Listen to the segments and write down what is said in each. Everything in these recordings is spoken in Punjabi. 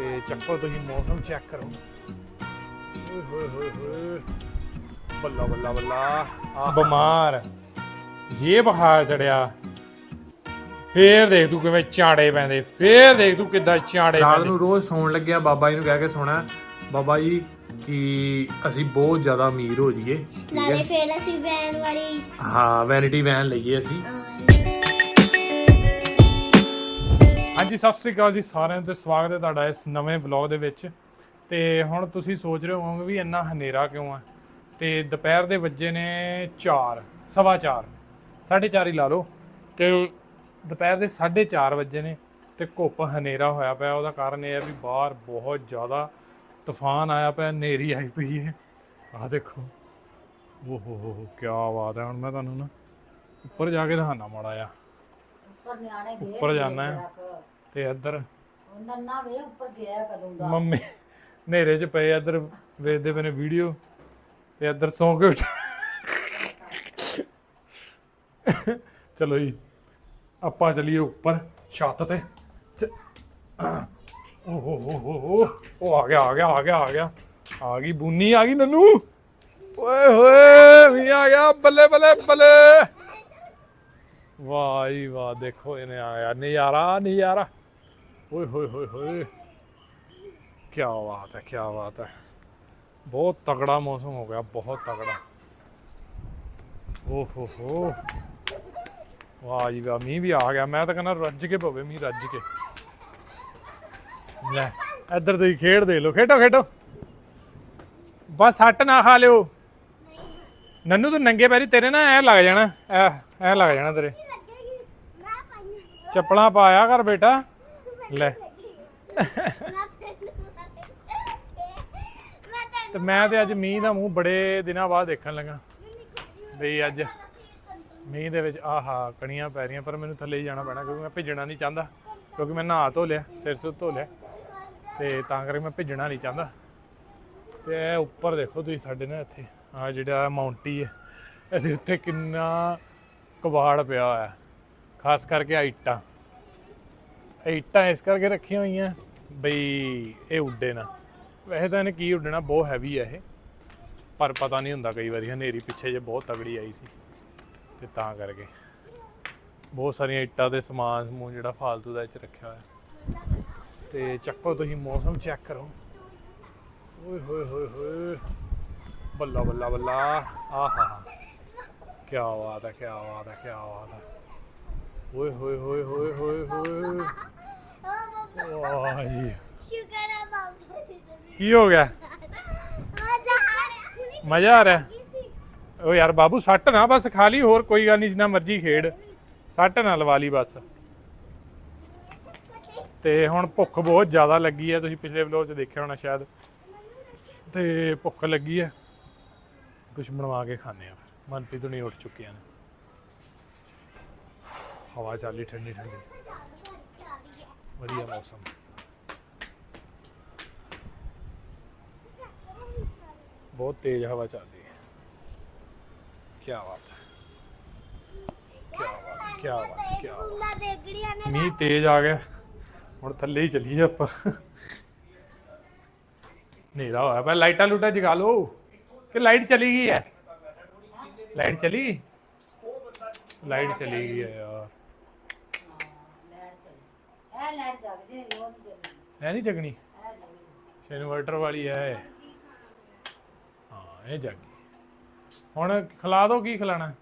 ਤੇ ਚੱਕੋ ਤੁਸੀਂ ਮੌਸਮ ਚੈੱਕ ਕਰੋ। ਓਏ ਹੋਏ ਹੋਏ ਹੋਏ। ਬੱਲਾ ਬੱਲਾ ਬੱਲਾ। ਬਿਮਾਰ। ਜੇ ਬੁਖਾਰ ਚੜਿਆ। ਫੇਰ ਦੇਖ ਤੂੰ ਕਿਵੇਂ ਚਾੜੇ ਪੈਂਦੇ। ਫੇਰ ਦੇਖ ਤੂੰ ਕਿੱਦਾਂ ਚਾੜੇ ਰਾਤ ਨੂੰ ਰੋਜ਼ ਸੌਣ ਲੱਗਿਆ। ਬਾਬਾ ਜੀ ਨੂੰ ਕਹਿ ਕੇ ਸੋਣਾ। ਬਾਬਾ ਜੀ ਕਿ ਅਸੀਂ ਬਹੁਤ ਜ਼ਿਆਦਾ ਅਮੀਰ ਹੋ ਜਾਈਏ। ਨਾਲੇ ਫੇਰ ਅਸੀਂ ਵੈਨ ਵਾਲੀ ਹਾਂ ਵੈਨਿਟੀ ਵੈਨ ਲਈਏ ਅਸੀਂ। ਹਾਂਜੀ, ਸਤਿ ਸ੍ਰੀ ਅਕਾਲ ਜੀ ਸਾਰਿਆਂ ਨੂੰ ਸਵਾਗਤ ਹੈ ਤੁਹਾਡਾ ਇਸ ਨਵੇਂ ਵਲੌਗ ਦੇ ਵਿੱਚ। ਤੇ ਹੁਣ ਤੁਸੀਂ ਸੋਚ ਰਹੇ ਹੋਵੋਗੇ ਵੀ ਇੰਨਾ ਹਨੇਰਾ ਕਿਉਂ ਹੈ ਤੇ ਦੁਪਹਿਰ ਦੇ ਵੱਜੇ ਨੇ 4 ਸਵਾ 4 4:30 ਹੀ ਲਾ ਲਓ। ਤੇ ਦੁਪਹਿਰ ਦੇ 4:30 ਵੱਜੇ ਨੇ ਤੇ ਘੁੱਪ ਹਨੇਰਾ ਹੋਇਆ ਪਿਆ। ਉਹਦਾ ਕਾਰਨ ਇਹ ਹੈ ਵੀ ਬਾਹਰ ਬਹੁਤ ਜ਼ਿਆਦਾ ਤੂਫਾਨ ਆਇਆ ਪਿਆ, ਹਨੇਰੀ ਆਈ ਪਈ ਹੈ। ਆਹ ਦੇਖੋ। ਓ ਹੋ ਹੋ ਹੋ ਕੀ ਆਵਾਜ਼ ਹੈ। ਹੁਣ ਮੈਂ ਤੁਹਾਨੂੰ ਨਾ ਉੱਪਰ ਜਾ ਕੇ ਦਿਖਾਣਾ ਮਾੜਾ ਆ ਉੱਪਰ ਨਿਆਣੇ ਗਏ ਉੱਪਰ ਜਾਣਾ ਹੈ ਤੇ ਇੱਧਰ ਨੰਨਾ ਵੇ ਉੱਪਰ ਗਿਆ ਕਦੋਂ ਦਾ। ਮੰਮੀ ਹਨੇਰੇ 'ਚ ਪਏ ਇੱਧਰ ਵੇਖਦੇ ਪਏ ਨੇ ਵੀਡੀਓ ਤੇ ਇੱਧਰ ਸੌਂ ਕੇ ਉੱਠ ਚਲੋ ਜੀ ਆਪਾਂ ਚਲੀਏ ਉੱਪਰ ਛੱਤ ਤੇ। ਚ- ਓ ਹੋ ਹੋ ਹੋ ਹੋ। ਉਹ ਆ ਗਿਆ ਆ ਗਿਆ ਆ ਗਿਆ ਆ ਗਿਆ। ਆ ਗਈ ਬੂਨੀ ਆ ਗਈ ਨਨੂ। ਓਏ ਹੋਏ ਵੀ ਆ ਗਿਆ ਬੱਲੇ ਬੱਲੇ ਬੱਲੇ। ਵਾਹ ਜੀ ਵਾਹ ਦੇਖੋ ਇਹਨੇ ਆਇਆ ਨਜ਼ਾਰਾ ਨਜ਼ਾਰਾ। ਓਏ ਹੋਏ ਹੋਏ ਹੋਏ। ਕੀ ਬਾਤ ਹੈ ਕੀ ਬਾਤ ਹੈ। ਬਹੁਤ ਤਗੜਾ ਮੌਸਮ ਹੋ ਗਿਆ ਬਹੁਤ ਤਗੜਾ ਓ ਹੋ। ਹੋ ਵਾਹ ਜੀ ਵਾਹ ਮੀਂਹ ਵੀ ਆ ਗਿਆ। ਮੈਂ ਤਾਂ ਕਹਿੰਦਾ ਰੱਜ ਕੇ ਪਵੇ ਮੀਂਹ ਰੱਜ ਕੇ। ਲੈ ਇੱਧਰ ਤੁਸੀਂ ਖੇਡ ਦੇ ਲਓ। ਖੇਡੋ ਖੇਡੋ। ਬਸ ਸੱਟ ਨਾ ਖਾ ਲਿਓ। ਨੰਨੂ ਤੂੰ ਨੰਗੇ ਪੈਰੀ ਤੇਰੇ ਨਾ ਐ ਲੱਗ ਜਾਣਾ। ਐ ਐ ਲੱਗ ਜਾਣਾ ਤੇਰੇ। ਚੱਪਲਾਂ ਪਾਇਆ ਕਰ ਬੇਟਾ। ਲੈ। ਤੇ ਮੈਂ ਤੇ ਅੱਜ ਮੀਂਹ ਦਾ ਮੂੰਹ ਬੜੇ ਦਿਨਾਂ ਬਾਅਦ ਦੇਖਣ ਲੱਗਾ। ਬਈ ਅੱਜ ਮੀਂਹ ਦੇ ਵਿੱਚ ਆਹਾ, ਕਣੀਆਂ ਪੈ ਰਹੀਆਂ, ਪਰ ਮੈਨੂੰ ਥੱਲੇ ਹੀ ਜਾਣਾ ਪੈਣਾ ਕਿਉਂਕਿ ਮੈਂ ਭਿੱਜਣਾ ਨਹੀਂ ਚਾਹੁੰਦਾ, ਕਿਉਂਕਿ ਮੈਂ ਨਹਾ ਧੋ ਲਿਆ, ਸਿਰ ਸੁਰ ਧੋ ਲਿਆ, ਤੇ ਤਾਂ ਕਰਕੇ ਮੈਂ ਭਿੱਜਣਾ ਨਹੀਂ ਚਾਹੁੰਦਾ। ਤੇ ਉੱਪਰ ਦੇਖੋ ਤੁਸੀਂ ਸਾਡੇ ਨਾ ਇੱਥੇ ਆ ਜਿਹੜਾ ਮਾਉਂਟੀ ਹੈ, ਇਹਦੇ ਉੱਤੇ ਕਿੰਨਾ ਕਬਾੜ ਪਿਆ ਹੋਇਆ। ਖਾਸ ਕਰਕੇ ਆਈਟਾਂ ਇੱਟਾਂ। ਇਸ ਕਰਕੇ ਰੱਖੀਆਂ ਹੋਈਆਂ ਬਈ ਇਹ ਉੱਡੇ ਨਾ। ਵੈਸੇ ਤਾਂ ਇਹਨੇ ਕੀ ਉੱਡਣਾ, ਬਹੁਤ ਹੈਵੀ ਹੈ ਇਹ। ਪਰ ਪਤਾ ਨਹੀਂ ਹੁੰਦਾ ਕਈ ਵਾਰੀ, ਹਨੇਰੀ ਪਿੱਛੇ ਜੇ ਬਹੁਤ ਤਗੜੀ ਆਈ ਸੀ। ਤੇ ਤਾਂ ਕਰਕੇ। ਬਹੁਤ ਸਾਰੀਆਂ ਇੱਟਾਂ ਦੇ ਸਮਾਨ ਸਮੂਨ ਜਿਹੜਾ ਫਾਲਤੂ ਦਾ ਇਹ ਰੱਖਿਆ ਹੋਇਆ। ਤੇ ਚੱਕੋ ਤੁਸੀਂ ਮੌਸਮ ਚੈੱਕ ਕਰੋ। ਓਏ ਹੋਏ ਹੋਏ ਹੋਏ। ਬੱਲਾ ਬੱਲਾ ਬੱਲਾ। ਆਹਾ। ਕੀ ਬਾਤ ਹੈ ਕੀ ਬਾਤ ਹੈ ਕੀ ਬਾਤ ਹੈ ਓਏ ਹੋਏ ਹੋਏ ਹੋਏ ਹੋਏ ਹੋਏ ਵਾਹ ਸ਼ੁਕਰ ਹੈ ਬਾਬਾ ਜੀ ਕੀ ਹੋ ਗਿਆ ਮਜ਼ਾ ਆ ਰਿਹਾ ਓ ਯਾਰ ਬਾਬੂ ਸੱਟ ਨਾ ਬਸ ਖਾ ਹੋਰ ਕੋਈ ਗੱਲ ਨਹੀਂ ਜਿੰਨਾ ਮਰਜ਼ੀ ਖੇਡ ਸੱਟ ਨਾ ਲਵਾ ਲਈ ਬਸ ਤੇ ਹੁਣ ਭੁੱਖ ਬਹੁਤ ਜ਼ਿਆਦਾ ਲੱਗੀ ਹੈ ਤੁਸੀਂ ਪਿਛਲੇ ਵਲੋਗ 'ਚ ਦੇਖਿਆ ਹੋਣਾ ਸ਼ਾਇਦ ਤੇ ਭੁੱਖ ਲੱਗੀ ਹੈ ਕੁਝ ਬਣਵਾ ਕੇ ਖਾਣੇ ਆ ਮਨਪ੍ਰੀਤ ਨਹੀਂ ਉੱਠ ਚੁੱਕੀਆਂ ਨੇ ਹਵਾ ਚੱਲੀ ਠੰਡੀ ਠੰਡੀ। ਵਧੀਆ ਮੌਸਮ। ਬਹੁਤ ਤੇਜ਼ ਹਵਾ ਚੱਲ ਰਹੀ ਹੈ। ਕੀ ਬਾਤ ਹੈ। ਕੀ ਬਾਤ ਕੀ ਬਾਤ ਕੀ ਬਾਤ ਮੀਂਹ ਤੇਜ਼ ਆ ਗਿਆ। ਹੁਣ ਥੱਲੇ ਹੀ ਚੱਲੀਏ ਆਪਾਂ। ਹਨੇਰਾ ਹੋਇਆ ਪਿਆ। ਲਾਈਟਾਂ ਲੂਟਾਂ ਜਗਾ ਲਓ। ਕਿ ਲਾਈਟ ਚਲੀ ਗਈ ਹੈ? ਲਾਈਟ ਚਲੀ? ਲਾਈਟ ਚਲੀ ਗਈ ਹੈ ਯਾਰ। ਚਲੀ ਇਹ ਲੈਟ ਜਗ ਜੇ ਉਹ ਨਹੀਂ ਜਗਣੀ। ਹੈ ਨਹੀਂ ਜਗਣੀ? ਇਹ ਜਗਣੀ। ਇਨਵਰਟਰ ਵਾਲੀ ਹੈ ਇਹ। ਹਾਂ ਇਹ ਜਗ ਗਈ। ਹੁਣ ਖਿਲਾ ਦੋ ਕੀ ਖਿਲਾਣਾ?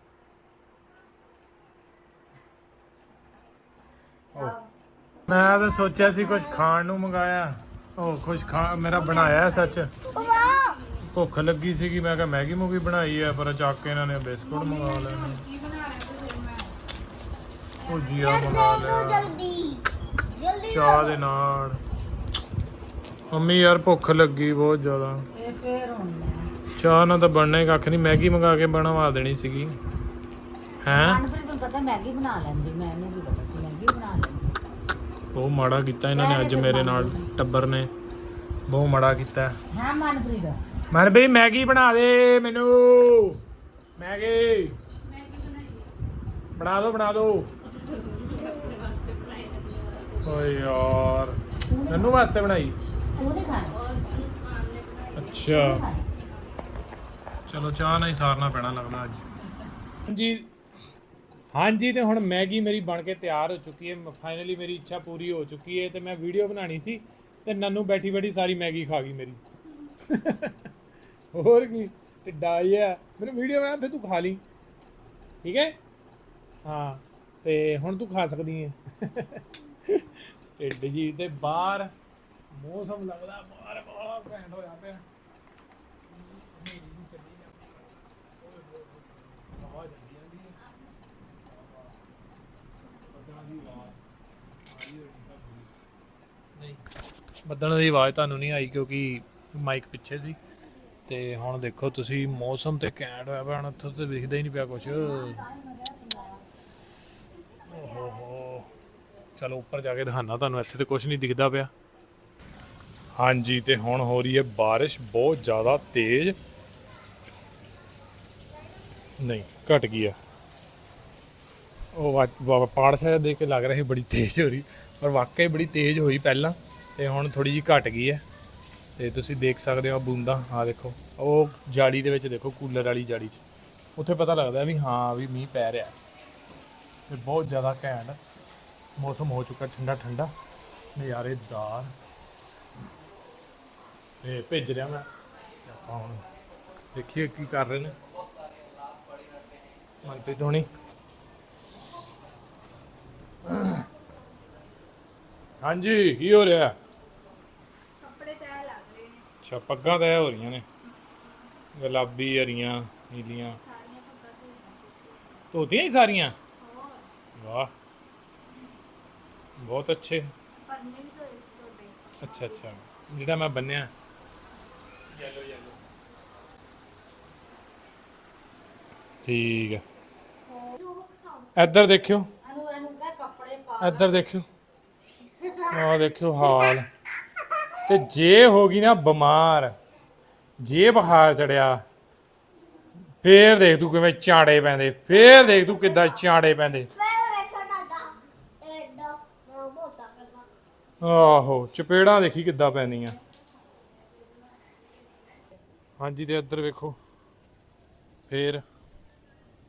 ਮੈਂ ਤਾਂ ਸੋਚਿਆ ਸੀ ਕੁਝ ਖਾਣ ਨੂੰ ਮੰਗਾਇਆ। ਉਹ ਕੁਝ ਖਾ ਮੇਰਾ ਬਣਾਇਆ ਹੈ ਸੱਚ। ਭੁੱਖ ਲੱਗੀ ਸੀਗੀ ਮੈਂ ਕਿਹਾ ਮੈਗੀ ਮੂਗੀ ਬਣਾਈ ਹੈ ਪਰ ਚੱਕ ਕੇ ਇਹਨਾਂ ਨੇ ਬਿਸਕੁਟ ਮੰਗਾ ਲਏ ਨੇ। ਉਹ ਜੀਆ ਮੰਗਾ ਲਿਆ। ਜਲਦੀ। ਚਾਹ ਦੇ ਨਾਲ। ਮੰਮੀ ਯਾਰ ਭੁੱਖ ਲੱਗੀ ਬਹੁਤ ਜ਼ਿਆਦਾ। ਇਹ ਫੇਰ ਹੁਣ ਚਾਹ ਨਾਲ ਤਾਂ ਬਣਨਾ ਹੀ ਕੱਖ ਨਹੀਂ ਮੈਗੀ ਮੰਗਾ ਕੇ ਬਣਵਾ ਦੇਣੀ ਸੀਗੀ। ਹੈਂ? ਮਨਪ੍ਰੀਤ ਨੂੰ ਪਤਾ ਮੈਗੀ ਬਣਾ ਲੈਂਦੀ ਮੈਨੂੰ ਵੀ ਪਤਾ ਸੀ ਮੈਗੀ ਬਣਾ ਲੈਂਦੀ। ਬਹੁਤ ਮਾੜਾ ਕੀਤਾ ਇਹਨਾਂ ਨੇ ਅੱਜ ਮੇਰੇ ਨਾਲ ਟੱਬਰ ਨੇ। ਬਹੁਤ ਮਾੜਾ ਕੀਤਾ। ਹਾਂ ਮਨਪ੍ਰੀਤ? ਮਨਪ੍ਰੀਤ ਮੈਗੀ ਬਣਾ ਦੇ ਮੈਨੂੰ। ਮੈਗੀ। ਬਣਾ ਦਿਓ ਬਣਾ ਦਿਓ ਓਏ ਯਾਰ। ਨੰਨੂ ਵਾਸਤੇ ਬਣਾਈ? ਉਹ ਨਹੀਂ ਖਾਣਾ ਅੱਛਾ। ਚਲੋ ਚਾਹ ਨਾਲ ਹੀ ਸਾਰਨਾ ਪੈਣਾ ਲੱਗਦਾ ਅੱਜ। ਹਾਂਜੀ। ਹਾਂਜੀ ਤੇ ਹੁਣ ਮੈਗੀ ਮੇਰੀ ਬਣ ਕੇ ਤਿਆਰ ਹੋ ਚੁੱਕੀ ਹੈ। ਫਾਈਨਲੀ ਮੇਰੀ ਇੱਛਾ ਪੂਰੀ ਹੋ ਚੁੱਕੀ ਹੈ ਤੇ ਮੈਂ ਵੀਡੀਓ ਬਣਾਣੀ ਸੀ ਤੇ ਨੰਨੂ ਬੈਠੀ ਬੈਠੀ ਸਾਰੀ ਮੈਗੀ ਖਾ ਗਈ ਮੇਰੀ। ਹੋਰ ਕੀ? ਟਿੱਡਾ ਹੈ ਮੈਨੂੰ ਵੀਡੀਓ ਬਣਾ ਫਿਰ ਤੂੰ ਖਾ ਲਈ। ਠੀਕ ਹੈ? ਹਾਂ। ਤੇ ਹੁਣ ਤੂੰ ਖਾ ਸਕਦੀ ਹੈ। ਢਿੱਡ ਜੀ ਤੇ ਬਾਹਰ ਮੌਸਮ ਲੱਗਦਾ, ਬਾਹਰ ਬਹੁਤ ਘੈਂਟ ਹੋਇਆ ਪਿਆ ਹਨੇਰੀ ਦੀ ਆਵਾਜ਼ ਤੁਹਾਨੂੰ। ਨਹੀਂ ਦੀ ਆਵਾਜ਼ ਤੁਹਾਨੂੰ ਨਹੀਂ ਆਈ ਕਿਉਂਕਿ ਮਾਈਕ ਪਿੱਛੇ ਸੀ ਤੇ ਹੁਣ ਦੇਖੋ ਤੁਸੀਂ ਮੌਸਮ ਤੇ ਘੈਂਟ ਹੋਇਆ ਪਿਆ, ਹੁਣ ਇੱਥੋਂ ਤੇ ਦਿਖਦਾ ਹੀ ਨਹੀਂ ਪਿਆ ਕੁਝ ਓਹੋ ਹੋ ਚਲੋ ਉੱਪਰ ਜਾ ਕੇ ਦਿਖਾਣਾ ਤੁਹਾਨੂੰ, ਇੱਥੇ ਤੇ ਕੁਝ ਨਹੀਂ ਦਿਖਦਾ ਪਿਆ। ਹਾਂਜੀ, ਤੇ ਹੁਣ ਹੋ ਰਹੀ ਹੈ ਬਾਰਿਸ਼, ਬਹੁਤ ਜ਼ਿਆਦਾ ਤੇਜ਼। ਨਹੀਂ, ਘਟ ਗਈ ਆ ਉਹ ਵਾ- ਵਾ- ਪਾੜ ਸ਼ਾਇਦ ਦੇਖ ਕੇ ਲੱਗ ਰਿਹਾ ਸੀ ਬੜੀ ਤੇਜ਼ ਹੋ ਰਹੀ, ਪਰ ਵਾਕਈ ਬੜੀ ਤੇਜ਼ ਹੋਈ ਪਹਿਲਾਂ, ਤੇ ਹੁਣ ਥੋੜੀ ਜੀ ਘਟ ਗਈ ਹੈ। ਤੇ ਤੁਸੀਂ ਦੇਖ ਸਕਦੇ ਹੋ ਬੂੰਦਾ ਆ ਦੇਖੋ, ਉਹ ਜਾਲੀ ਦੇ ਵਿੱਚ ਦੇਖੋ, ਕੂਲਰ ਵਾਲੀ ਜਾਲੀ 'ਚ। ਉੱਥੇ ਪਤਾ ਲੱਗਦਾ ਵੀ ਹਾਂ, ਵੀ ਮੀਂਹ ਪੈ ਰਿਹਾ। ਤੇ ਬਹੁਤ ਜ਼ਿਆਦਾ ਘੈਂਟ। ਮੌਸਮ ਹੋ ਚੁੱਕਾ ਠੰਡਾ ਠੰਡਾ। ਨਜ਼ਾਰੇਦਾਰ ਤੇ ਭੇਜ ਰਿਹਾ ਮੈਂ। ਤੇ ਆਪਾਂ ਹੁਣ ਦੇਖੀਏ ਕੀ ਕਰ ਰਹੇ ਨੇ। ਮਨਪ੍ਰੀਤ ਹੋਣੀ। ਹਾਂਜੀ ਕੀ ਹੋ ਰਿਹਾ? ਕੱਪੜੇ ਚਾਹ ਲੱਗ ਰਹੇ ਨੇ। ਅੱਛਾ ਪੱਗਾਂ ਤਾਂ ਇਹ ਹੋ ਰਹੀਆਂ ਨੇ। ਗੁਲਾਬੀ ਹਰੀਆਂ ਨੀਲੀਆਂ। ਧੋਤੀਆਂ ਹੀ ਸਾਰੀਆਂ? ਵਾਹ। ਬਹੁਤ ਅੱਛੇ। ਪੰਨੇ ਵੀ ਧੋਏ ਸੀ ਤੁਹਾਡੇ ਅੱਛਾ ਅੱਛਾ। ਜਿਹੜਾ ਮੈਂ ਬੰਨਿਆ। ਯੈਲੋ ਯੈਲੋ ਠੀਕ ਹੈ। ਇੱਧਰ ਦੇਖਿਓ। ਕੱਪੜੇ ਪਾ ਇੱਧਰ ਦੇਖਿਓ। ਆਹ ਦੇਖਿਓ ਹਾਲ। ਤੇ ਜੇ ਹੋ ਗਈ ਨਾ ਬਿਮਾਰ ਜੇ ਬੁਖਾਰ ਚੜਿਆ ਫੇਰ ਦੇਖ ਤੂੰ ਕਿਵੇਂ ਚਾੜੇ ਪੈਂਦੇ ਫੇਰ ਦੇਖ ਤੂੰ ਕਿੱਦਾਂ ਚਾੜੇ ਪੈਂਦੇ ਫਿਰ ਵੇਖੋ ਨਾ ਦਾ ਐਡਾ ਮੋਟਾ ਕਰਨਾ ਆਹੋ ਚਪੇੜਾਂ ਦੇਖੀ ਕਿੱਦਾਂ ਪੈਂਦੀਆਂ। ਹਾਂਜੀ ਤੇ ਇੱਧਰ ਵੇਖੋ। ਫੇਰ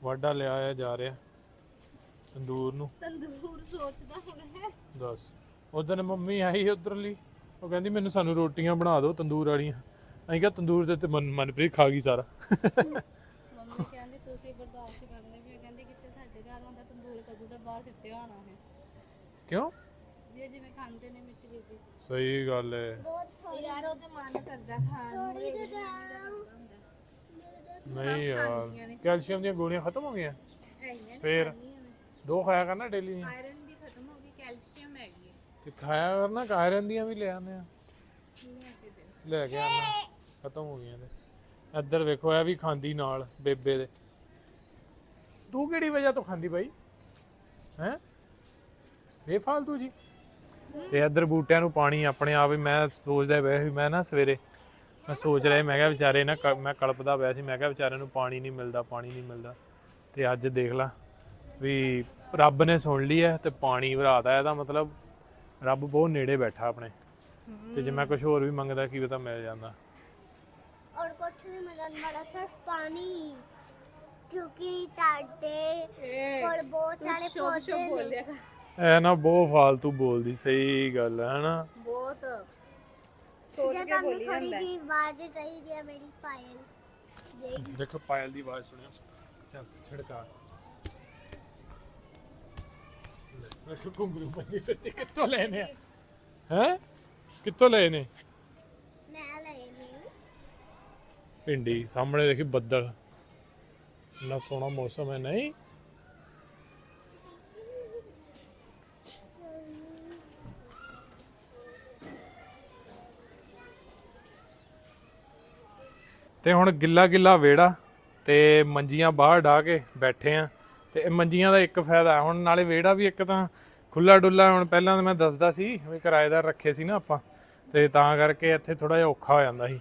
ਵਾਢਾ ਲਿਆਇਆ ਜਾ ਰਿਹਾ। ਤੰਦੂਰ ਨੂੰ। ਤੰਦੂਰ ਸੋਚਦਾ ਹੁਣ ਹੈ ਦੱਸ। ਉਦੋਂ ਮੰਮੀ ਆਈ ਉਧਰਲੀ। ਉਹ ਕਹਿੰਦੀ ਮੈਨੂੰ ਸਾਨੂੰ ਰੋਟੀਆਂ ਬਣਾ ਦਿਓ ਤੰਦੂਰ ਵਾਲੀਆਂ। ਅਸੀਂ ਕਿਹਾ ਤੰਦੂਰ ਦੇ ਤੇ ਮਨ- ਮਨਪ੍ਰੀਤ ਖਾ ਗਈ ਸਾਰਾ। ਮੰਮੀ ਕਹਿੰਦੀ ਤੁਸੀਂ ਬਰਦਾਸ਼ਤ ਕਰਨੇ ਵੀ ਕਹਿੰਦੀ ਕਿਤੇ ਸਾਡੇ ਘਰ ਹੁੰਦਾ ਤੰਦੂਰ ਕਦੋਂ ਦਾ ਬਾਹਰ ਸਿੱਟਿਆ ਹੋਣਾ ਹੈ ਕਿਉਂ? ਜੇ ਜਿਵੇਂ ਖਾਂਦੇ ਨੇ ਮਿੱਟੀ ਦੇ ਸਹੀ ਗੱਲ ਹੈ ਯਾਰ ਉਹਦੇ ਮਨ ਕਰਦਾ ਖਾਣ ਨੂੰ ਥੋੜੀ ਨਹੀਂ ਯਾਰ ਕੈਲਸ਼ੀਅਮ ਦੀਆਂ ਗੋਲੀਆਂ ਖਤਮ ਹੋ ਗਈਆਂ? ਫੇਰ? ਦੋ ਖਾਇਆ ਕਰਨਾ ਡੇਲੀ ਆਇਰਨ ਦੀ ਖਤਮ ਹੋ ਗਈ ਕੈਲਸ਼ੀਅਮ ਹੈਗੀ ਹੈ ਤੇ ਖਾਇਆ ਕਰਨਾ ਕਾਇਰਨ ਦੀਆਂ ਵੀ ਲੈ ਆਉਂਦੇ ਆ? ਲੈ ਕੇ ਆਉਣਾ ਖਤਮ ਹੋ ਗਈਆਂ ਤੇ ਇੱਧਰ ਵੇਖੋ ਇਹ ਵੀ ਖਾਂਦੀ ਨਾਲ ਬੇਬੇ ਦੇ। ਤੂੰ ਕਿਹੜੀ ਵਜ੍ਹਾ ਤੋਂ ਖਾਂਦੀ ਬਾਈ? ਹੈ? ਬੇਫਾਲਤੂ ਜੀ। ਤੇ ਇੱਧਰ ਬੂਟਿਆਂ ਨੂੰ ਪਾਣੀ ਆਪਣੇ ਆਪ ਹੀ ਮੈਂ ਸੋਚਦਾ ਪਿਆ ਸੀ ਮੈਂ ਨਾ ਸਵੇਰੇ ਮੈਂ ਸੋਚ ਰਿਹਾ ਮੈਂ ਕਿਹਾ ਵਿਚਾਰੇ ਨਾ ਮੈਂ ਕਲਪਦਾ ਪਿਆ ਸੀ ਮੈਂ ਕਿਹਾ ਵਿਚਾਰਿਆਂ ਨੂੰ ਪਾਣੀ ਨਹੀਂ ਮਿਲਦਾ ਪਾਣੀ ਨਹੀਂ ਮਿਲਦਾ। ਤੇ ਅੱਜ ਦੇਖ ਲਾ ਵੀ ਰੱਬ ਨੇ ਸੁਣ ਲਈ ਹੈ ਤੇ ਪਾਣੀ ਵਰਾਦਾ ਇਹਦਾ ਮਤਲਬ ਰੱਬ ਬਹੁਤ ਨੇੜੇ ਬੈਠਾ ਆਪਣੇ। ਤੇ ਜੇ ਮੈਂ ਕੁਝ ਹੋਰ ਵੀ ਮੰਗਦਾ ਕੀ ਪਤਾ ਮਿਲ ਜਾਂਦਾ। ਔਰ ਕੁਝ ਨਹੀਂ ਮਿਲਣ ਵਾਲਾ ਸਿਰਫ ਪਾਣੀ ਕਿਉਂਕਿ ਤੁਹਾਡੇ ਕੋਲ ਬਹੁਤ ਸਾਰੇ ਪੌਦੇ ਐ ਨਾ ਬਹੁਤ ਫਾਲਤੂ ਬੋਲਦੀ ਸਹੀ ਗੱਲ ਹੈ ਹਨਾ? ਬਹੁਤ। ਸੋਚ ਕੇ ਬੋਲੀ ਜਾਂਦਾ। ਹੈ ਜੀ ਆਵਾਜ਼ ਚਾਹੀਦੀ ਹੈ ਮੇਰੀ ਪਾਇਲ ਦੇਖੋ ਪਾਇਲ ਦੀ ਆਵਾਜ਼ ਸੁਣਿਓ। ਚੱਲ ਛਿੜਕਾ। ਵੇਖੋ ਕੁੰਗਰੂ ਬੰਨੀ ਫਿਰ ਕਿੱਥੋਂ ਲੈਨੇ ਆ? ਹੈ? ਕਿੱਥੋਂ ਲੈਨੇ ਮੈਂ ਲੈਨੇ ਪਿੰਡੀ ਸਾਹਮਣੇ ਦੇਖੀ ਬੱਦਲ। ਨਾ ਸੋਹਣਾ ਮੌਸਮ ਹੈ ਨਹੀਂ? ਤੇ ਹੁਣ ਗਿੱਲਾ ਗਿੱਲਾ ਵੇੜਾ ਤੇ ਮੰਜੀਆਂ ਬਾਹਰ ਢਾ ਕੇ ਬੈਠੇ ਆ। ਤੇ ਇਹ ਮੰਜੀਆਂ ਦਾ ਇੱਕ ਫਾਇਦਾ ਹੁਣ ਨਾਲੇ ਵੇੜਾ ਵੀ ਇੱਕ ਤਾਂ ਖੁੱਲਾ ਡੁੱਲਾ ਹੁਣ ਪਹਿਲਾਂ ਤਾਂ ਮੈਂ ਦੱਸਦਾ ਸੀ ਵੀ ਕਿਰਾਏਦਾਰ ਰੱਖੇ ਸੀ ਨਾ ਆਪਾਂ। ਤੇ ਤਾਂ ਕਰਕੇ ਇੱਥੇ ਥੋੜਾ ਜਿਹਾ ਔਖਾ ਹੋ ਜਾਂਦਾ ਸੀ।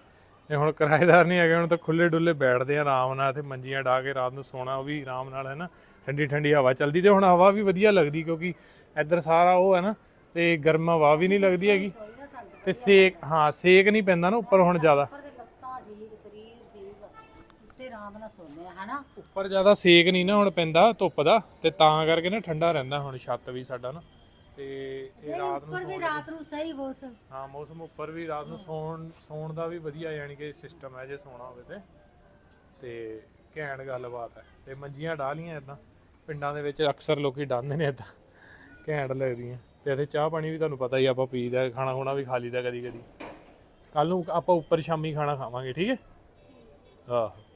ਤੇ ਹੁਣ ਕਿਰਾਏਦਾਰ ਨਹੀਂ ਹੈਗੇ। ਹੁਣ ਤਾਂ ਖੁੱਲੇ ਡੁੱਲੇ ਬੈਠਦੇ ਆ ਆਰਾਮ ਨਾਲ। ਤੇ ਮੰਜੀਆਂ ਢਾ ਕੇ ਰਾਤ ਨੂੰ ਸੋਣਾ, ਉਹ ਵੀ ਆਰਾਮ ਨਾਲ ਹੈ ਨਾ। ਠੰਡੀ ਠੰਡੀ ਹਵਾ ਚੱਲਦੀ ਤੇ ਹੁਣ ਹਵਾ ਵੀ ਵਧੀਆ ਲੱਗਦੀ ਕਿਉਂਕਿ ਇੱਧਰ ਸਾਰਾ ਉਹ ਹੈ ਨਾ। ਤੇ ਗਰਮ ਹਵਾ ਵੀ ਨਹੀਂ ਲੱਗਦੀ ਹੈਗੀ। ਤੇ ਸੇਕ, ਹਾਂ, ਸੇਕ ਨਹੀਂ ਪੈਂਦਾ ਨਾ ਉੱਪਰ ਹੁਣ ਜ਼ਿਆਦਾ। ਤੇ ਆਰਾਮ ਨਾਲ ਸੋਨੇ ਆ ਹਨਾ? ਉੱਪਰ ਜ਼ਿਆਦਾ ਸੇਕ ਨਹੀਂ ਨਾ ਹੁਣ ਪੈਂਦਾ ਧੁੱਪ ਦਾ ਤੇ ਤਾਂ ਕਰਕੇ ਨਾ ਠੰਡਾ ਰਹਿੰਦਾ ਹੁਣ ਛੱਤ ਵੀ ਸਾਡਾ ਨਾ। ਤੇ ਇਹ ਰਾਤ ਨੂੰ ਪਰ ਵੀ ਰਾਤ ਨੂੰ ਸਹੀ ਬੋਸ। ਹਾਂ ਮੌਸਮ ਉੱਪਰ ਵੀ ਰਾਤ ਨੂੰ ਸੌਣ ਸੌਣ ਦਾ ਵੀ ਵਧੀਆ ਯਾਨੀ ਕਿ ਸਿਸਟਮ ਹੈ ਜੇ ਸੌਣਾ ਹੋਵੇ ਤੇ। ਤੇ ਘੈਂਟ ਗੱਲਬਾਤ ਹੈ। ਤੇ ਮੰਜੀਆਂ ਡਾਲੀਆਂ ਇਦਾਂ ਪਿੰਡਾਂ ਦੇ ਵਿੱਚ ਅਕਸਰ ਲੋਕੀ ਡਾਂਦੇ ਨੇ ਇਦਾਂ ਘੈਂਟ ਲੱਗਦੀਆਂ। ਤੇ ਇੱਥੇ ਚਾਹ ਪਾਣੀ ਵੀ ਤੁਹਾਨੂੰ ਪਤਾ ਹੀ ਆਪਾਂ ਪੀਦਾ ਖਾਣਾ ਖੁਣਾ ਵੀ ਖਾ ਲਈਦਾ ਕਦੀ ਕਦੀ ਕੱਲ ਨੂੰ ਆਪਾਂ ਉੱਪਰ ਸ਼ਾਮੀ ਖਾਣਾ ਖਾਵਾਂਗੇ ਠੀਕ ਹੈ? ਆਹ।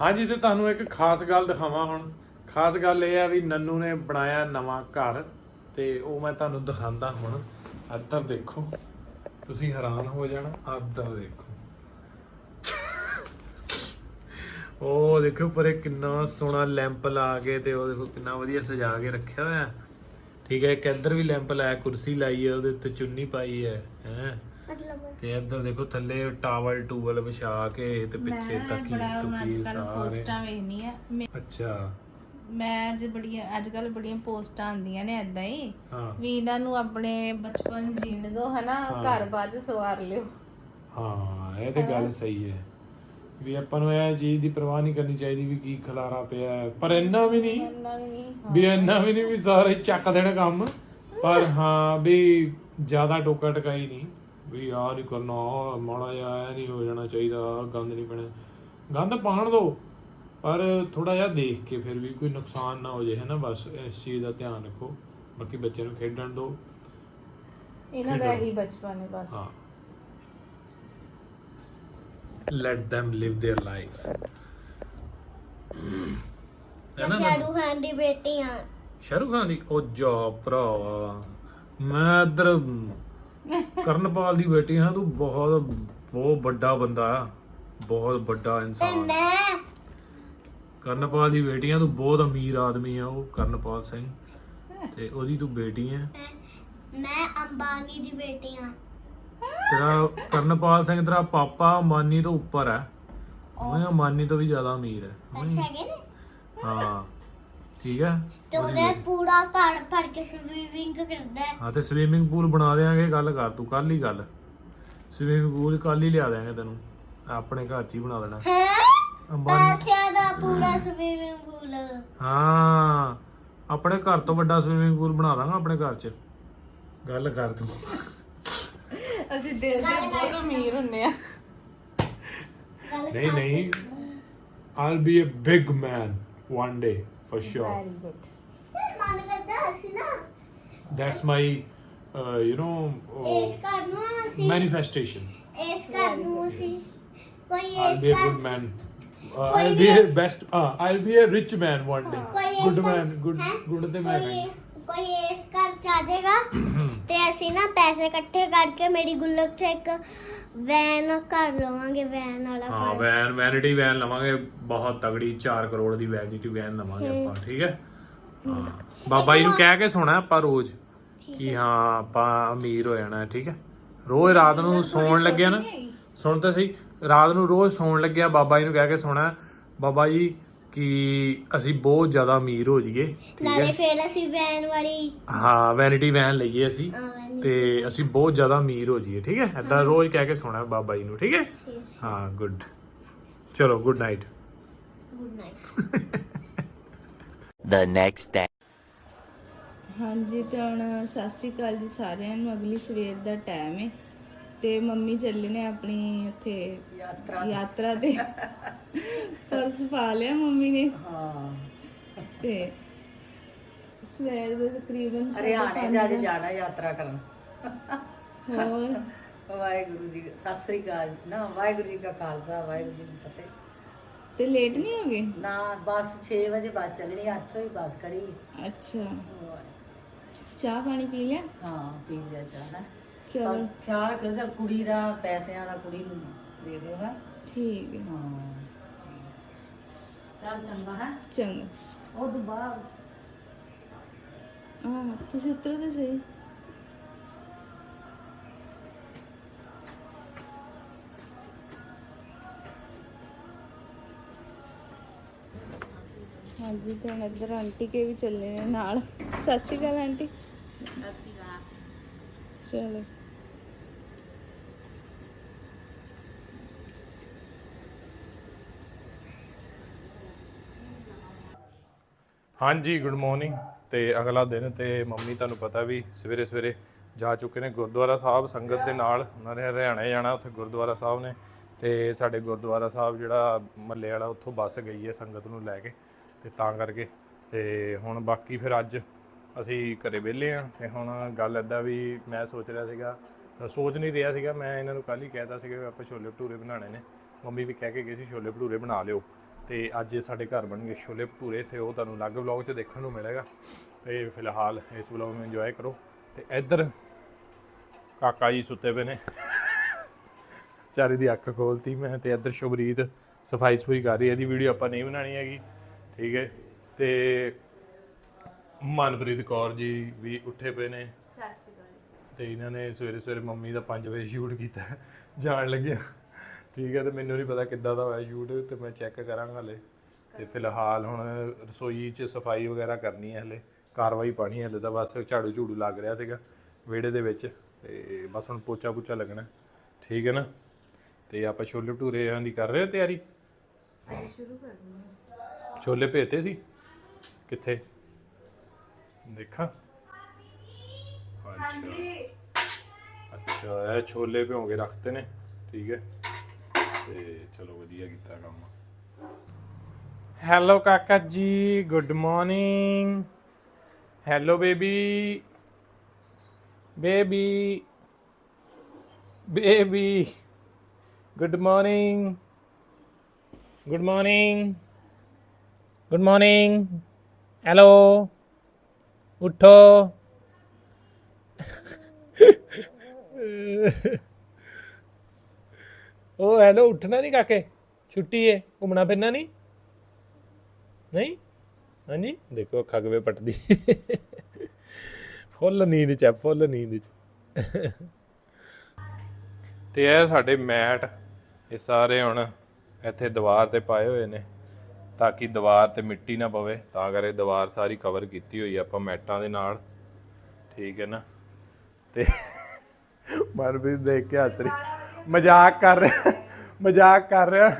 ਹਾਂਜੀ ਤੇ ਤੁਹਾਨੂੰ ਇੱਕ ਖਾਸ ਗੱਲ ਦਿਖਾਵਾਂ ਹੁਣ। ਖਾਸ ਗੱਲ ਇਹ ਆ ਵੀ ਨੰਨੂ ਨੇ ਬਣਾਇਆ ਨਵਾਂ ਘਰ ਤੇ ਉਹ ਮੈਂ ਤੁਹਾਨੂੰ ਦਿਖਾਉਂਦਾ ਹੁਣ। ਇੱਧਰ ਦੇਖੋ, ਤੁਸੀਂ ਹੈਰਾਨ ਹੋ ਜਾਣਾ, ਇੱਧਰ ਦੇਖੋ। ਉਹ ਦੇਖੋ ਪਰੇ ਕਿੰਨਾ ਸੋਹਣਾ ਲੈਂਪ ਲਾ ਕੇ ਤੇ ਉਹ ਦੇਖੋ ਕਿੰਨਾ ਵਧੀਆ ਸਜਾ ਕੇ ਰੱਖਿਆ ਹੋਇਆ। ਠੀਕ ਹੈ, ਇੱਕ ਇੱਧਰ ਵੀ ਲੈਂਪ ਲਾਇਆ, ਕੁਰਸੀ ਲਾਈ ਹੈ, ਉਹਦੇ ਉੱਤੇ ਚੁੰਨੀ ਪਾਈ ਹੈ ਹੈ। ਮਤਲਬ ਤੇ ਇੱਧਰ ਦੇਖੋ ਥੱਲੇ ਟਾਵਲ ਟੂਵਲ ਵਿਛਾ ਕੇ ਤੇ ਪਿੱਛੇ ਤੱਕੀ ਤੁਕੀ ਸਾਰੇ। ਪੋਸਟਾਂ ਵੇਖਨੀ ਆ ਮੈਂ- ਅੱਛਾ। ਮੈਂ ਅੱਜ ਬੜੀਆਂ ਅੱਜ ਕੱਲ ਬੜੀਆਂ ਪੋਸਟਾਂ ਆਉਂਦੀਆਂ ਨੇ ਐਦਾਂ ਹੀ। ਹਾਂ। ਵੀ ਇਹਨਾਂ ਨੂੰ ਆਪਣੇ ਬਚਪਨ ਜੀਣ ਦਿਓ ਹਨਾ? ਘਰ ਬਾਜ ਸਵਾਰ ਲਿਓ। ਹਾਂ ਇਹ ਤੇ ਗੱਲ ਸਹੀ ਹੈ। ਵੀ ਆਪਾਂ ਨੂੰ ਇਹ ਚੀਜ਼ ਦੀ ਪਰਵਾਹ ਨਹੀਂ ਕਰਨੀ ਚਾਹੀਦੀ ਵੀ ਕੀ ਖਲਾਰਾ ਪਿਆ ਹੈ। ਪਰ ਇੰਨਾ ਵੀ ਨਹੀਂ ਇੰਨਾ ਵੀ ਨਹੀਂ ਵੀ ਇੰਨਾ ਵੀ ਨਹੀਂ ਵੀ ਸਾਰੇ ਚੱਕ ਦੇਣ ਕੰਮ। ਪਰ ਹਾਂ ਵੀ ਜ਼ਿਆਦਾ ਟੋਕਾ ਟਕਾਈ ਨਹੀਂ। ਵੀ ਆ ਨਹੀਂ ਕਰਨਾ ਆਹ ਮਾੜਾ ਜਿਹਾ ਇਹ ਨਹੀਂ ਹੋ ਜਾਣਾ ਚਾਹੀਦਾ ਆਹ ਗੰਦ ਨਹੀਂ ਪੈਣਾ। ਗੰਦ ਪਾਣ ਦੋ ਪਰ ਥੋੜਾ ਜਿਹਾ ਦੇਖ ਕੇ ਫਿਰ ਵੀ ਕੋਈ ਨੁਕਸਾਨ ਨਾ ਹੋ ਜੇ ਹੈ ਨਾ ਬਸ ਇਸ ਚੀਜ਼ ਦਾ ਧਿਆਨ ਰੱਖੋ। ਬਾਕੀ ਬੱਚੇ ਨੂੰ ਖੇਡਣ ਦਿਓ ਇਹਨਾਂ ਦਾ ਹੀ ਬਚਪਨ ਹੈ ਬਸ। ਹਾਂ। Let them live their life ਹੈ ਨਾ ਸ਼ਾਹਰੁਖ ਖਾਨ ਦੀ ਬੇਟੀਆਂ ਸ਼ਾਹਰੁਖ ਖਾਨ ਦੀ? ਉਹ ਜਾ ਭਰਾਵਾ ਮੈਂ ਇੱਧਰ ਕਰਨਪਾਲ ਦੀ ਬੇਟੀ ਹਾਂ ਤੂੰ ਬਹੁਤ ਬਹੁਤ ਵੱਡਾ ਬੰਦਾ ਆ। ਬਹੁਤ ਵੱਡਾ ਤੇ ਇਨਸਾਨ ਮੈਂ? ਕਰਨਪਾਲ ਦੀ ਬੇਟੀ ਆ ਤੂੰ ਬਹੁਤ ਅਮੀਰ ਆਦਮੀ ਆ ਉਹ ਕਰਨਪਾਲ ਸਿੰਘ। ਤੇ ਉਹਦੀ ਤੂੰ ਬੇਟੀ ਆ। ਮੈਂ ਅੰਬਾਨੀ ਦੀ ਬੇਟੀਆਂ ਤੇਰਾ ਕਰਨਪਾਲ ਸਿੰਘ ਤੇਰਾ ਪਾਪਾ ਅੰਬਾਨੀ ਤੋਂ ਉੱਪਰ ਹੈ ਉਹ ਅੰਬਾਨੀ ਤੋਂ ਵੀ ਜ਼ਿਆਦਾ ਅਮੀਰ ਹੈ ਅੱਛਾ ਹੈਗੇ ਨੇ? ਹਾਂ। ਠੀਕ ਹੈ? ਤੇ ਉਹਦੇ ਪੂਰਾ ਘਰ ਭਰ ਕੇ ਸਵੀਮਿੰਗ ਕਰਦਾ ਹੈ। ਹਾਂ ਤੇ ਸਵੀਮਿੰਗ ਪੂਲ ਬਣਾ ਦੇਾਂਗੇ ਗੱਲ ਕਰ ਤੂੰ ਕੱਲ ਹੀ ਗੱਲ। ਸਵੀਮਿੰਗ ਪੂਲ ਕੱਲ ਹੀ ਲਿਆ ਦੇਾਂਗੇ ਤੈਨੂੰ। ਆਪਣੇ ਘਰ 'ਚ ਹੀ ਬਣਾ ਦੇਣਾ। ਹੈ? ਅੰਬਾਨੀ ਪੈਸਿਆਂ ਦਾ ਪੂਰਾ ਸਵੀਮਿੰਗ ਪੂਲ ਹਾਂ ਆਪਣੇ ਘਰ ਤੋਂ ਵੱਡਾ ਸਵੀਮਿੰਗ ਪੂਲ ਬਣਾ ਦਾਂਗਾ ਆਪਣੇ ਘਰ 'ਚ। ਗੱਲ ਕਰ ਤੂੰ। ਅਸੀਂ ਦਿਲ ਦੇ ਬਹੁਤ ਅਮੀਰ ਹੁੰਨੇ ਆ। ਨਹੀਂ ਨਹੀਂ। I'll be a big man one day for sure very good ਮਨ ਕਰਦਾ ਅਸੀਂ ਨਾ that's my uh, you know ਇਸ uh, ਘਰ ਨੂੰ ਅਸੀਂ manifestation ਇਸ ਘਰ ਨੂੰ ਅਸੀਂ ਕੋਈ I'll ਇਸ be a good man uh, I'll be a best uh, I'll be a rich man one day good man good good ਤੇ ਮੈਂ ਕੋਈ। ਕੋਈ ਇਸ ਘਰ ਚ ਆ ਜਾਏਗਾ ਤੇ ਅਸੀਂ ਨਾ ਪੈਸੇ ਇਕੱਠੇ ਕਰਕੇ ਮੇਰੀ ਗੁੱਲਕ 'ਚ ਇੱਕ ਵੈਨ ਕਰ ਲਵਾਂਗੇ ਵੈਨ ਵਾਲਾ ਹਾਂ ਵੈਨ ਵੈਨਿਟੀ ਵੈਨ ਲਵਾਂਗੇ। ਬਹੁਤ ਤਗੜੀ 4 ਕਰੋੜ ਦੀ ਵੈਨਿਟੀ ਵੈਨ ਲਵਾਂਗੇ ਆਪਾਂ ਠੀਕ ਹੈ? ਹਾਂ। ਬਾਬਾ ਜੀ ਨੂੰ ਕਹਿ ਕੇ ਸੋਣਾ ਆਪਾਂ ਰੋਜ਼ ਕਿ ਹਾਂ। ਆਪਾਂ ਅਮੀਰ ਹੋ ਜਾਣਾ ਠੀਕ ਹੈ? ਰੋਜ਼ ਰਾਤ ਨੂੰ ਸੌਣ ਲੱਗਿਆ ਨਾ? ਸੁਣ ਤਾਂ ਸਹੀ ਰਾਤ ਨੂੰ ਰੋਜ਼ ਸੌਣ ਲੱਗਿਆ ਬਾਬਾ ਜੀ ਨੂੰ ਕਹਿ ਕੇ ਸੋਣਾ ਬਾਬਾ ਜੀ ਕਿ ਅਸੀਂ ਬਹੁਤ ਜ਼ਿਆਦਾ ਅਮੀਰ ਹੋ ਜਾਈਏ ਠੀਕ ਨਾਲੇ ਹੈ ਫਿਰ ਅਸੀਂ ਵੈਨ ਵਾਲੀ ਹਾਂ ਵੈਨਿਟੀ ਵੈਨ ਲਈਏ ਅਸੀਂ। ਤੇ ਅਸੀਂ ਬਹੁਤ ਜ਼ਿਆਦਾ ਅਮੀਰ ਹੋ ਜਾਈਏ ਠੀਕ ਹੈ? ਏਦਾਂ ਰੋਜ਼ ਕਹਿ ਕੇ ਸੋਣਾ ਬਾਬਾ ਜੀ ਨੂੰ ਠੀਕ ਹੈ? ਹਾਂ ਗੁੱਡ ਚਲੋ good night good night the next day. ਹਾਂਜੀ ਤੇ ਹੁਣ ਸਤਿ ਸ਼੍ਰੀ ਅਕਾਲ ਜੀ ਸਾਰਿਆਂ ਨੂੰ। ਅਗਲੀ ਸਵੇਰ ਦਾ ਟਾਈਮ ਹੈ ਤੇ ਮੰਮੀ ਚੱਲੇ ਨੇ ਆਪਣੀ ਉੱਥੇ ਯਾਤਰਾ ਯਾਤਰਾ ਤੇ। ਪਰਸ ਪਾ ਲਿਆ ਮੰਮੀ ਨੇ। ਹਾਂ। ਤੇ ਸਵੇਰ ਦੇ ਤਕਰੀਬਨ ਹਰਿਆਣੇ ਜਾ ਜਾਣਾ ਯਾਤਰਾ ਕਰਨ। ਹੋਰ? ਵਾਹਿਗੁਰੂ ਜੀ ਸਤਿ ਸ੍ਰੀ ਅਕਾਲ ਨਾ ਵਾਹਿਗੁਰੂ ਜੀ ਕਾ ਖਾਲਸਾ ਵਾਹਿਗੁਰੂ ਜੀ ਕੀ ਫਤਿਹ। ਤੇ ਲੇਟ ਨਹੀਂ ਹੋ ਗਏ ਨਾ ਬੱਸ 6 ਵਜੇ ਬੱਸ ਚੱਲਣੀ 8 ਵਜੇ ਬੱਸ ਖੜੀ। ਅੱਛਾ। ਚਾਹ ਪਾਣੀ ਪੀ ਲਿਆ? ਹਾਂ ਪੀ ਲਿਆ ਚਾਹ ਚਲੋ। ਖਿਆਲ ਰੱਖਿਓ ਸਰ ਕੁੜੀ ਦਾ ਪੈਸਿਆਂ ਦਾ ਕੁੜੀ ਨੂੰ ਦੇ ਦਿਓ ਹੈ ਠੀਕ ਹੈ। ਹਾਂ ਚੱਲ ਚੰਗਾ ਹੈ? ਚੰਗਾ। ਉਹ ਤੋਂ ਬਾਅਦ। ਹਾਂ ਤੁਸੀਂ ਉਤਰੋ ਤੇ ਸਹੀ। ਹਾਂਜੀ, ਤੇ ਹੁਣ ਇੱਧਰ ਆਂਟੀ ਕੇ ਵੀ ਚੱਲੇ ਨੇ ਨਾਲ। ਸਤਿ ਸ਼੍ਰੀ ਅਕਾਲ ਆਂਟੀ। ਚਲੋ। ਹਾਂਜੀ ਗੁੱਡ ਮਾਰਨਿੰਗ ਤੇ ਅਗਲਾ ਦਿਨ ਤੇ ਮੰਮੀ ਤੁਹਾਨੂੰ ਪਤਾ ਵੀ ਸਵੇਰੇ ਸਵੇਰੇ ਜਾ ਚੁੱਕੇ ਨੇ ਗੁਰਦੁਆਰਾ ਸਾਹਿਬ, ਸੰਗਤ ਦੇ ਨਾਲ। ਉਹਨਾਂ ਨੇ ਹਰਿਆਣੇ ਜਾਣਾ, ਉੱਥੇ ਗੁਰਦੁਆਰਾ ਸਾਹਿਬ ਨੇ। ਤੇ ਸਾਡੇ ਗੁਰਦੁਆਰਾ ਸਾਹਿਬ ਜਿਹੜਾ ਮੱਲੇ ਵਾਲਾ, ਉੱਥੋਂ ਬੱਸ ਗਈ ਹੈ ਸੰਗਤ ਨੂੰ ਲੈ ਕੇ। ਤੇ ਤਾਂ ਕਰਕੇ ਤੇ ਹੁਣ ਬਾਕੀ ਫਿਰ ਅੱਜ ਅਸੀਂ ਘਰੇ ਵਿਹਲੇ ਆ ਤੇ ਹੁਣ ਗੱਲ ਐਦਾਂ ਵੀ ਮੈਂ ਸੋਚ ਰਿਹਾ ਸੀਗਾ ਸੋਚ ਨਹੀਂ ਰਿਹਾ ਸੀਗਾ, ਮੈਂ ਇਹਨਾਂ ਨੂੰ ਕੱਲ ਹੀ ਕਹਿਤਾ ਸੀਗਾ ਵੀ ਆਪਾਂ ਛੋਲੇ ਭਟੂਰੇ ਬਣਾਉਣੇ ਨੇ। ਮੰਮੀ ਵੀ ਕਹਿ ਕੇ ਗਈ ਸੀ ਛੋਲੇ ਭਟੂਰੇ ਬਣਾ ਲਿਓ। ਤੇ ਅੱਜ ਸਾਡੇ ਘਰ ਬਣਨਗੇ ਛੋਲੇ ਭਟੂਰੇ ਤੇ ਉਹ ਤੁਹਾਨੂੰ ਅਲੱਗ ਵਲੌਗ 'ਚ ਦੇਖਣ ਨੂੰ ਮਿਲੇਗਾ। ਤੇ ਫਿਲਹਾਲ ਇਸ ਵਲੌਗ ਨੂੰ ਇੰਜੋਏ ਕਰੋ। ਤੇ ਇੱਧਰ ਕਾਕਾ ਜੀ ਸੁੱਤੇ ਪਏ ਨੇ। ਚਾਰੇ ਦੀ ਅੱਖ ਖੋਲਤੀ ਮੈਂ ਤੇ ਇੱਧਰ ਸ਼ੁਭਰੀਤ ਸਫ਼ਾਈ ਸੁਈ ਕਰ ਰਹੀ ਹੈ। ਇਹਦੀ ਵੀਡੀਓ ਆਪਾਂ ਨਹੀਂ ਬਣਾਣੀ ਹੈਗੀ। ਠੀਕ ਹੈ। ਤੇ ਮਨਪ੍ਰੀਤ ਕੌਰ ਜੀ ਵੀ ਉੱਠੇ ਪਏ ਨੇ। ਤੇ ਇਹਨਾਂ ਨੇ ਸਵੇਰੇ ਸਵੇਰੇ ਮੰਮੀ ਦਾ 5 ਵਜੇ ਸ਼ੂਟ ਕੀਤਾ। ਹੈ, ਜਾਣ ਲੱਗਿਆ। ਠੀਕ ਹੈ ਤੇ ਮੈਨੂੰ ਨਹੀਂ ਪਤਾ ਕਿੱਦਾਂ ਦਾ ਹੋਇਆ ਸ਼ੂਟ ਤੇ ਮੈਂ ਚੈੱਕ ਕਰਾਂਗਾ ਹਲੇ। ਤੇ ਫਿਲਹਾਲ ਹੁਣ ਰਸੋਈ 'ਚ ਸਫ਼ਾਈ ਵਗੈਰਾ ਕਰਨੀ ਹੈ ਹਲੇ। ਕਾਰਵਾਈ ਪਾਣੀ ਹੈ ਹਲੇ ਤਾਂ ਬਸ ਝਾੜੂ ਝੂੜੂ ਲੱਗ ਰਿਹਾ ਸੀਗਾ ਵਿਹੜੇ ਦੇ ਵਿੱਚ। ਤੇ ਬਸ ਹੁਣ ਪੋਚਾ ਪੁੱਚਾ ਲੱਗਣਾ। ਠੀਕ ਹੈ ਨਾ। ਤੇ ਆਪਾਂ ਛੋਲੇ ਭਟੂਰਿਆਂ ਦੀ ਕਰ ਰਹੇ ਹਾਂ ਤਿਆਰੀ? ਸ਼ੁਰੂ ਕਰ ਛੋਲੇ ਭੇਜਤੇ ਸੀ ਕਿੱਥੇ ਦੇਖਾਂ ਅੱਛਾ ਅੱਛਾ ਇਹ ਛੋਲੇ ਭਿਉਂ ਕੇ ਰੱਖਤੇ ਨੇ ਠੀਕ ਹੈ ਤੇ ਚਲੋ ਵਧੀਆ ਕੀਤਾ ਕੰਮ ਹੈਲੋ ਕਾਕਾ ਜੀ good morning hello baby baby baby good morning good morning good morning hello ਉਠੋ ਉਹ ਹੈਲੋ ਉੱਠਣਾ ਨਹੀਂ ਕਾਕੇ ਛੁੱਟੀ ਏ ਘੁੰਮਣਾ ਫਿਰਨਾ ਨਹੀਂ ਨਹੀਂ ਹਾਂਜੀ ਦੇਖੋ ਅੱਖਾਂ ਪਟਦੀ ਫੁੱਲ ਨੀਂਦ ਚ ਫੁੱਲ ਨੀਂਦ ਚ ਤੇ ਇਹ ਸਾਡੇ ਮੈਟ ਇਹ ਸਾਰੇ ਹੁਣ ਇੱਥੇ ਦੀਵਾਰ ਤੇ ਪਾਏ ਹੋਏ ਨੇ ਤਾਂ ਕਿ ਦੀਵਾਰ ਤੇ ਮਿੱਟੀ ਨਾ ਪਵੇ। ਤਾਂ ਕਰਕੇ ਦੀਵਾਰ ਸਾਰੀ ਕਵਰ ਕੀਤੀ ਹੋਈ ਆਪਾਂ ਮੈਟਾਂ ਦੇ ਨਾਲ। ਠੀਕ ਹੈ ਨਾ? ਤੇ ਮਨਪ੍ਰੀਤ ਦੇਖ ਕੇ ਹੱਸ ਰਹੀ। ਮਜ਼ਾਕ ਕਰ ਰਿਹਾ। ਮਜ਼ਾਕ ਕਰ ਰਿਹਾ।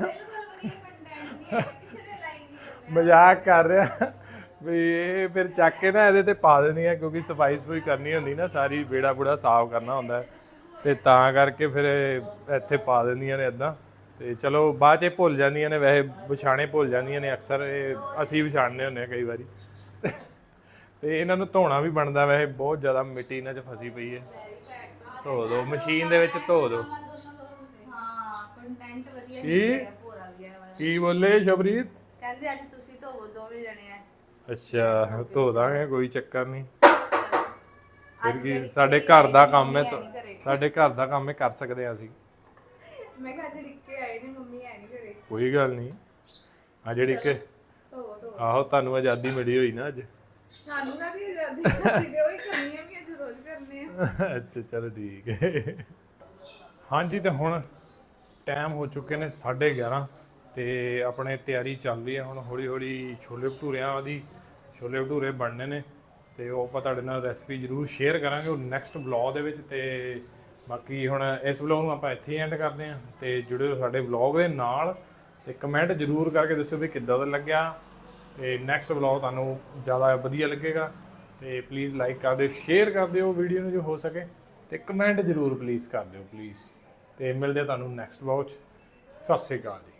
ਮਜ਼ਾਕ ਕਰ ਰਿਹਾ। ਵੀ ਇਹ ਫਿਰ ਚੱਕ ਕੇ ਨਾ ਇਹਦੇ ਤੇ ਪਾ ਦੇਣੀ ਹੈ ਕਿਉਂਕਿ ਸਫ਼ਾਈ ਸਫੂਈ ਕਰਨੀ ਹੁੰਦੀ ਨਾ, ਸਾਰੀ ਵਿਹੜਾ ਬੁੜਾ ਸਾਫ਼ ਕਰਨਾ ਹੁੰਦਾ। ਹੈ। ਤੇ ਤਾਂ ਕਰਕੇ ਫਿਰ ਇੱਥੇ ਪਾ ਦਿੰਦੀਆਂ ਨੇ ਇਦਾਂ ਤੇ ਚਲੋ ਬਾਅਦ ਚ ਇਹ ਭੁੱਲ ਜਾਂਦੀਆਂ ਨੇ ਵੈਸੇ ਵਿਛਾਣੇ ਭੁੱਲ ਜਾਂਦੀਆਂ ਨੇ ਅਕਸਰ ਇਹ ਅਸੀਂ ਵਿਛਾਣਨੇ ਹੁੰਦੇ ਆ ਕਈ ਵਾਰੀ। ਤੇ ਇਹਨਾਂ ਨੂੰ ਧੋਣਾ ਵੀ ਬਣਦਾ ਵੈਸੇ ਬਹੁਤ ਜ਼ਿਆਦਾ ਮਿੱਟੀ ਇਹਨਾਂ 'ਚ ਫਸੀ ਪਈ ਹੈ। ਧੋ ਦੋ ਮਸ਼ੀਨ ਦੇ ਵਿੱਚ ਧੋ ਦੋ। ਹਾਂ ਕੰਟੈਂਟ ਵਧੀਆ ਕੀ? ਕੀ ਬੋਲੇ ਸ਼ਬਰੀਤ? ਕਹਿੰਦੇ ਅੱਜ ਤੁਸੀਂ ਧੋਵੋ ਦੋਵੇਂ ਜਣੇ ਆ। ਅੱਛਾ ਧੋ ਦਾਂਗੇ ਕੋਈ ਚੱਕਰ ਨਹੀਂ। ਫਿਰ ਕੀ ਸਾਡੇ ਘਰ ਦਾ ਕੰਮ ਹੈ ਸਾਡੇ ਘਰ ਦਾ ਕੰਮ ਹੈ ਕਰ ਸਕਦੇ ਹਾਂ ਅਸੀਂ। ਮੈਂ ਕਿਹਾ ਅੱਜ ਡਿੱਕੇ ਆਏ ਨੇ ਮੰਮੀ ਐ ਨਹੀਂ ਘਰੇ। ਕੋਈ ਗੱਲ ਨਹੀਂ। ਆ ਜਿਹੜੀ ਕਿ ਆਹੋ ਤੁਹਾਨੂੰ ਆਜ਼ਾਦੀ ਮਿਲੀ ਹੋਈ ਨਾ ਅੱਜ। ਸਾਨੂੰ ਕਾਹਦੀ ਆਜ਼ਾਦੀ ਅਸੀਂ ਤੇ ਉਹੀ ਕਰਨੀ ਵੀ ਅੱਜ ਰੋਜ਼ ਕਰਨੇ ਆ। ਅੱਛਾ ਚਲੋ ਠੀਕ ਹੈ। ਹਾਂਜੀ ਤੇ ਹੁਣ ਟਾਈਮ ਹੋ ਚੁੱਕੇ ਨੇ 11:30 ਤੇ ਆਪਣੇ ਤਿਆਰੀ ਚੱਲ ਰਹੀ ਹੈ ਹੁਣ ਹੌਲੀ ਹੌਲੀ ਛੋਲੇ ਭਟੂਰਿਆਂ ਦੀ ਛੋਲੇ ਭਟੂਰੇ ਬਣਨੇ ਨੇ ਤੇ ਉਹ ਆਪਾਂ ਤੁਹਾਡੇ ਨਾਲ ਰੈਸਪੀ ਜ਼ਰੂਰ ਸ਼ੇਅਰ ਕਰਾਂਗੇ ਉਹ ਨੈਕਸਟ ਵਲੌਗ ਦੇ ਵਿੱਚ ਤੇ ਬਾਕੀ ਹੁਣ ਇਸ ਵਲੌਗ ਨੂੰ ਆਪਾਂ ਇੱਥੇ ਐਂਡ ਕਰਦੇ ਹਾਂ ਤੇ ਜੁੜਿਓ ਸਾਡੇ ਵਲੌਗ ਦੇ ਨਾਲ ਤੇ ਕਮੈਂਟ ਜ਼ਰੂਰ ਕਰਕੇ ਦੱਸਿਓ ਵੀ ਕਿੱਦਾਂ ਦਾ ਲੱਗਿਆ ਤੇ ਨੈਕਸਟ ਵਲੌਗ ਤੁਹਾਨੂੰ ਜ਼ਿਆਦਾ ਵਧੀਆ ਲੱਗੇਗਾ ਤੇ ਪਲੀਜ਼ ਲਾਈਕ ਕਰ ਦਿਓ ਸ਼ੇਅਰ ਕਰ ਦਿਓ ਵੀਡੀਓ ਨੂੰ ਜੋ ਹੋ ਸਕੇ ਤੇ ਕਮੈਂਟ ਜ਼ਰੂਰ ਪਲੀਜ਼ ਕਰ ਦਿਓ ਪਲੀਜ਼ ਤੇ ਮਿਲਦੇ ਹਾਂ ਤੁਹਾਨੂੰ ਨੈਕਸਟ ਵਲੌਗ 'ਚ। ਸਤਿ ਸ਼੍ਰੀ ਅਕਾਲ ਜੀ।